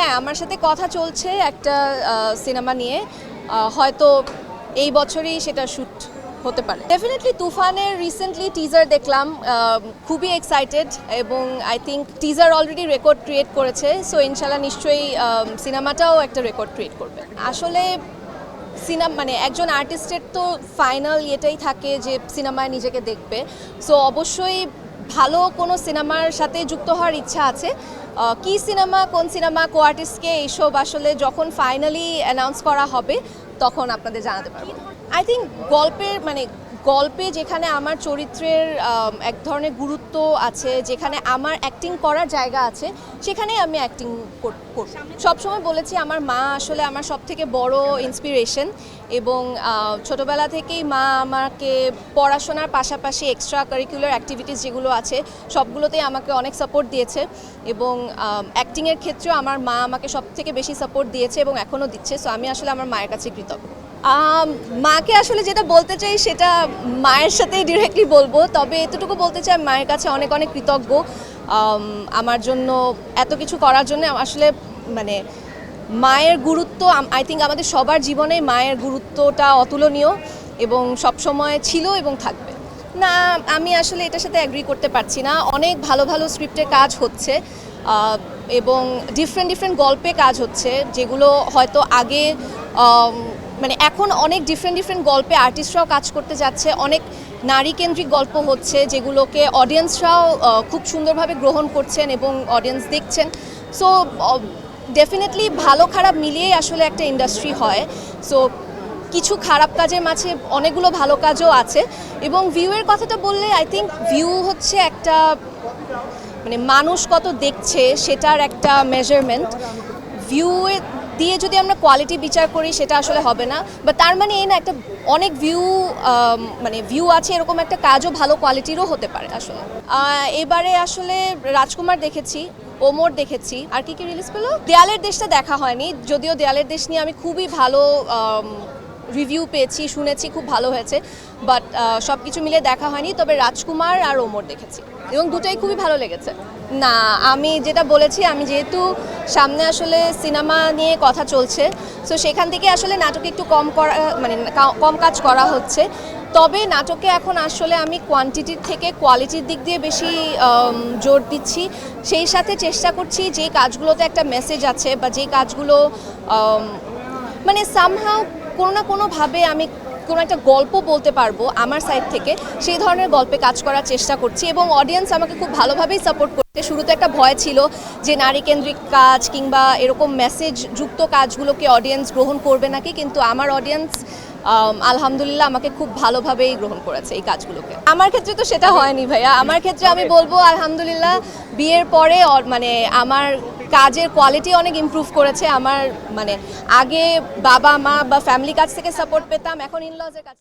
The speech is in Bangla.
হ্যাঁ আমার সাথে কথা চলছে একটা সিনেমা নিয়ে। হয়তো এই বছরই সেটা শ্যুট হতে পারে। ডেফিনেটলি তুফানের রিসেন্টলি টিজার দেখলাম খুবই এক্সাইটেড এবং I think teaser already record create করেছে সো ইনশাল্লাহ নিশ্চয়ই সিনেমাটাও একটা রেকর্ড ক্রিয়েট করবে। আসলে সিনেমা মানে একজন আর্টিস্টের তো ফাইনাল ইয়েটাই থাকে যে সিনেমায় নিজেকে দেখবে। সো অবশ্যই ভালো কোনো সিনেমার সাথে যুক্ত হওয়ার ইচ্ছা আছে কি সিনেমা, কোন সিনেমা, কো আর্টিস্টকে এইসব আসলে যখন ফাইনালি অ্যানাউন্স করা হবে, তখন আপনাদের জানাতে পারব। আই থিঙ্ক গল্পের মানে গল্পে যেখানে আমার চরিত্রের এক ধরনের গুরুত্ব আছে, যেখানে আমার অ্যাক্টিং করার জায়গা আছে, সেখানেই আমি অ্যাক্টিং করব। সবসময় বলেছি আমার মা আসলে আমার সব থেকে বড় ইন্সপিরেশন এবং ছোটবেলা থেকেই মা আমাকে পড়াশোনার পাশাপাশি এক্সট্রা কারিকুলার অ্যাক্টিভিটিস যেগুলো আছে, সবগুলোতেই আমাকে অনেক সাপোর্ট দিয়েছে এবং অ্যাক্টিংয়ের ক্ষেত্রেও আমার মা আমাকে সব থেকে বেশি সাপোর্ট দিয়েছে এবং এখনও দিচ্ছে সো আমি আসলে আমার মায়ের কাছে কৃতজ্ঞ। মাকে আসলে যেটা বলতে চাই সেটা মায়ের সাথেই ডিরেক্টলি বলব, তবে এতটুকু বলতে চাই মায়ের কাছে অনেক অনেক কৃতজ্ঞ। আমার জন্য এত কিছু করার জন্য আসলে মানে মায়ের গুরুত্ব আই থিঙ্ক আমাদের সবার জীবনে মায়ের গুরুত্বটা অতুলনীয় এবং সবসময় ছিল এবং থাকবে। না, আমি আসলে এটার সাথে অ্যাগ্রি করতে পারছি না। অনেক ভালো ভালো স্ক্রিপ্টে কাজ হচ্ছে এবং ডিফারেন্ট ডিফারেন্ট গল্পে কাজ হচ্ছে, যেগুলো হয়তো আগে মানে এখন অনেক ডিফারেন্ট ডিফারেন্ট গল্পে আর্টিস্টরাও কাজ করতে যাচ্ছে, অনেক নারী কেন্দ্রিক গল্প হচ্ছে যেগুলোকে অডিয়েন্সরাও খুব সুন্দরভাবে গ্রহণ করছেন এবং অডিয়েন্স দেখছেন। সো ডেফিনেটলি ভালো খারাপ মিলিয়েই আসলে একটা ইন্ডাস্ট্রি হয়। সো কিছু খারাপ কাজের মাঝে অনেকগুলো ভালো কাজও আছে এবং ভিউয়ের কথাটা বললে আই থিঙ্ক ভিউ হচ্ছে একটা মানে মানুষ কত দেখছে সেটার একটা মেজারমেন্ট ভিউ দিয়ে যদি আমরা কোয়ালিটি বিচার করি, সেটা আসলে হবে না। বা তার মানে এই না, একটা অনেক ভিউ মানে ভিউ আছে, এরকম একটা কাজও ভালো কোয়ালিটিরও হতে পারে আসলে। এবারে আসলে রাজকুমার দেখেছি, ওমর দেখেছি। আর কি কি রিলিজ পেল? দেয়ালের দেশটা দেখা হয়নি, যদিও দেয়ালের দেশ নিয়ে আমি খুবই ভালো রিভিউ পেয়েছি, শুনেছি, খুব ভালো হয়েছে। বাট সব কিছু মিলে দেখা হয়নি, তবে রাজকুমার আর ওমর দেখেছি। এবং দুটোই খুবই ভালো লেগেছে। না, আমি যেটা বলেছি, আমি যেহেতু সামনে আসলে সিনেমা নিয়ে কথা চলছে সো সেখান থেকে আসলে নাটকে একটু কম করা মানে কম কাজ করা হচ্ছে। তবে নাটকে এখন আসলে আমি কোয়ান্টিটির থেকে কোয়ালিটির দিক দিয়ে বেশি জোর দিচ্ছি। সেই সাথে চেষ্টা করছি যে কাজগুলোতে একটা মেসেজ আছে বা যে কাজগুলো মানে সামহাও কোনো না কোনোভাবে আমি কোনো একটা গল্প বলতে পারব আমার সাইড থেকে সেই ধরনের গল্পে কাজ করার চেষ্টা করছি এবং অডিয়েন্স আমাকে খুব ভালোভাবেই সাপোর্ট করছে। শুরুতে একটা ভয় ছিল যে নারী কেন্দ্রিক কাজ কিংবা এরকম মেসেজ যুক্ত কাজগুলোকে অডিয়েন্স গ্রহণ করবে নাকি? কিন্তু আমার অডিয়েন্স আলহামদুলিল্লাহ আমাকে খুব ভালোভাবেই গ্রহণ করেছে এই কাজগুলোকে। আমার ক্ষেত্রে তো সেটা হয়নি ভাইয়া। আমার ক্ষেত্রে আমি বলব আলহামদুলিল্লাহ বিয়ের পরে মানে আমার কাজের কোয়ালিটি অনেক ইম্প্রুভ করেছে। আমার মানে আগে বাবা, মা বা ফ্যামিলি কাছ থেকে সাপোর্ট পেতাম, এখন ইনলজের কাছ